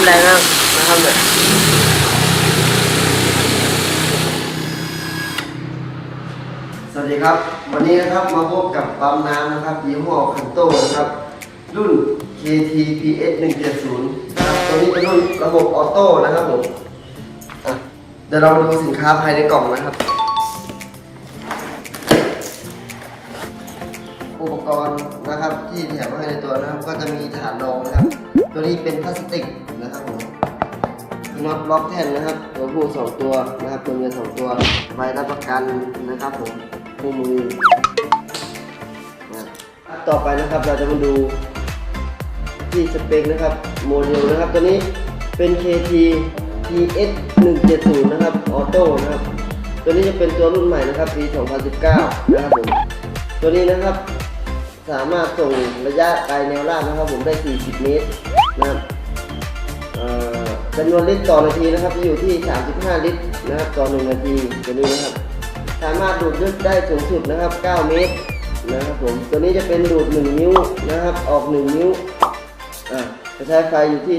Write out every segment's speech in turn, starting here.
ำแรงมากนะครับเนี่ยสวัสดีครับ วันนี้นะครับมาพบกับปั๊มน้ำนะครับยี่ห้อคันโตนะครับ รุ่น KTPS 170นะครับตัวนี้เป็นรุ่นระบบออโต้นะครับผมเดี๋ยวเรามาดูสินค้าภายในกล่องนะครับ อุปกรณ์นะครับ ที่แถมมาให้ในตัวนะครับ ก็จะมีฐานรองนะครับ ตัวนี้เป็นพลาสติกนะครับผมน็อตล็อกแท่นนะครับ ตัวผู้สองตัวนะครับ ตัวเมียสองตัวใบรับประกันนะครับผมคู่มือนะต่อไปนะครับเราจะมาดูที่สเปคนะครับโมเดลนะครับ ตัวนี้เป็น KT TS 170นะครับออโต้นะครับ ตัวนี้จะเป็นตัวรุ่นใหม่นะครับปี 2019 นะครับผมตัวนี้นะครับ สามารถส่งระยะไกลแนวราบนะครับ ผมได้ 40 เมตรนะครับจำนวนลิตรต่อนาทีนะครับจะอยู่ที่ 35 ลิตรนะครับต่อ 1 นาทีตัวนี้นะครับ สามารถดูดลึกได้สูงสุดนะครับ 9 เมตรนะครับผมตัวนี้จะเป็นดูด 1 นิ้วนะครับ ออก 1 นิ้วอ่าจะใช้ไฟอยู่ที่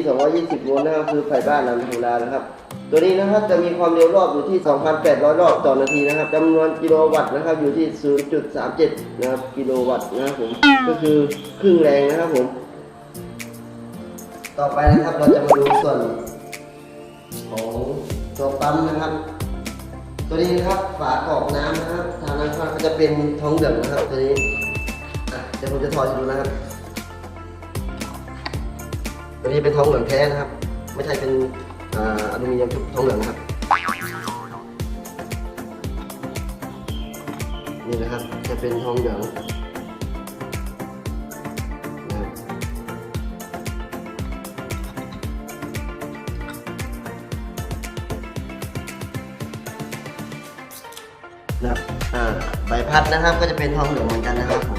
220 โวลต์นะครับ คือไฟบ้านเราธรรมดานะครับ ตัวนี้นะครับจะมีความเร็วรอบอยู่ที่ 2,800 รอบต่อนาทีนะครับจำนวนกิโลวัตต์นะครับอยู่ที่ 0.37 นะครับกิโลวัตต์นะครับผมก็คือครึ่งแรงนะครับผม ต่อไปนะครับเราจะมาดูส่วนของตัวปั๊มนะครับ ตัวนี้นะครับฝากรอกน้ำนะครับทางด้านข้างก็จะเป็นทองเหลืองนะครับตัวนี้เดี๋ยวผมจะถอดให้ดูนะครับ ตัวนี้เป็นทองเหลืองแท้นะครับ ไม่ใช่เป็น อลูมิเนียมทองเหลืองครับ นี่นะครับจะเป็นทองเหลืองนะใบพัดนะครับก็จะเป็นทองเหลืองเหมือนกันนะครับผม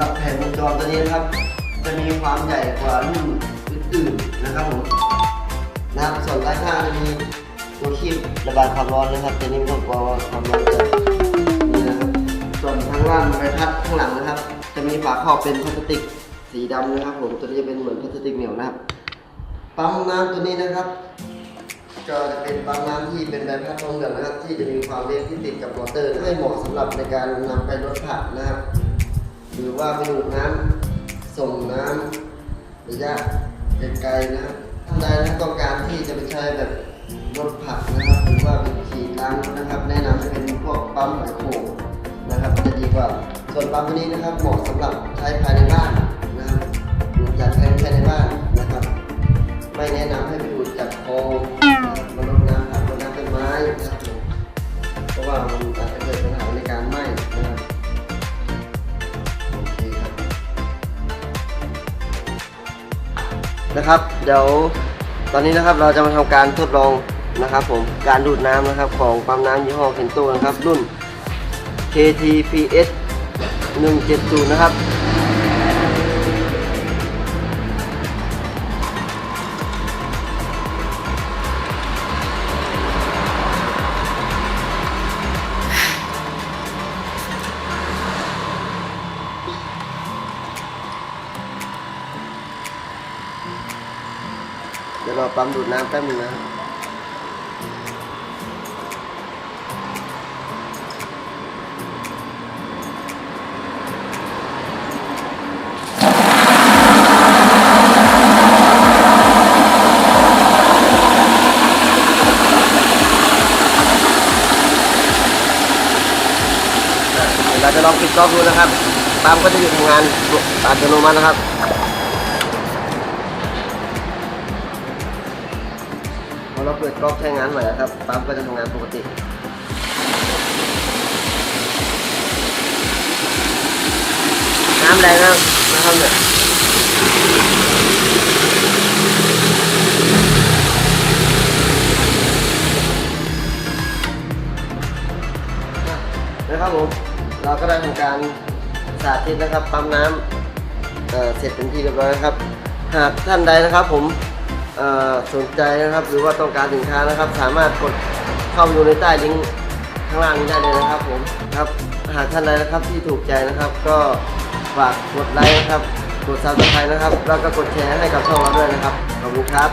หรับแผ่นวงจรตัวนี้นะครับ จะมีความใหญ่กว่ารุ่นอื่นๆนะครับผมนะครับส่วนด้านข้างจะมีตัวคีบระบายความร้อนนะครับตัวนี้ไม่ต้องกลัวว่าความร้อนจะนี่นะครับ ส่วนทางล่างใบพัดข้างหลังนะครับ จะมีฝาครอบเป็นพลาสติกสีดำนะครับ ผมตัวนี้จะเป็นเหมือนพลาสติกเหนียวนะครับปั๊มน้ำตัวนี้นะครับก็จะเป็นปั๊มน้ำที่เป็นใบพัดทองเหลืองนะครับ ที่จะมีความเร็วที่ติดกับมอเตอร์ให้เหมาะสำหรับในการนำไปรถผักนะครับ หรือว่าไปดูดน้ำส่งน้ำระยะไกลๆนะท่านใดนะต้องการที่จะไปใช้แบบรถผักนะครับ หรือว่าเป็นขี่ล้างนะครับ แนะนำให้เป็นพวกปั๊มหอโขงนะครับจะดีกว่าส่วนปั๊มตัวนี้นะครับเหมาะสำหรับใช้ภายในบ้าน นะครับ เดี๋ยวตอนนี้นะครับเราจะมาทำการทดลองนะครับ ผมการดูดน้ำนะครับของปั๊มน้ำยี่ห้อเคนโตนะครับ รุ่น KTPS 170 นะครับ เราปั๊มดูดน้ำแป๊บนึงนะเดี๋ยวเราจะลองปิดก๊อกดูนะครับ ปั๊มก็จะหยุดทำงานอัตโนมัตินะครับ อเราเปิดก๊อกใช้งานใหม่นะครับ ปั๊มก็จะทำงานปกติน้ำแรงมากนะครับเนี่ยนะครับผมเราก็ได้ทำการสาธิตนะครับปั๊มน้ำเเสร็จเป็นที่เรียบร้อยนะครับ หากท่านใดนะครับผม สนใจนะครับ หรือว่าต้องการสินค้านะครับ สามารถกดเข้าไปดูในใต้ลิงก์ข้างล่างนี้ได้เลยนะครับผมครับหากท่านใดนะครับที่ถูกใจนะครับ ก็ฝากกดไลค์นะครับกดซับสไครต์นะครับ แล้วก็กดแชร์ให้กับช่องเราด้วยนะครับขอบคุณครับ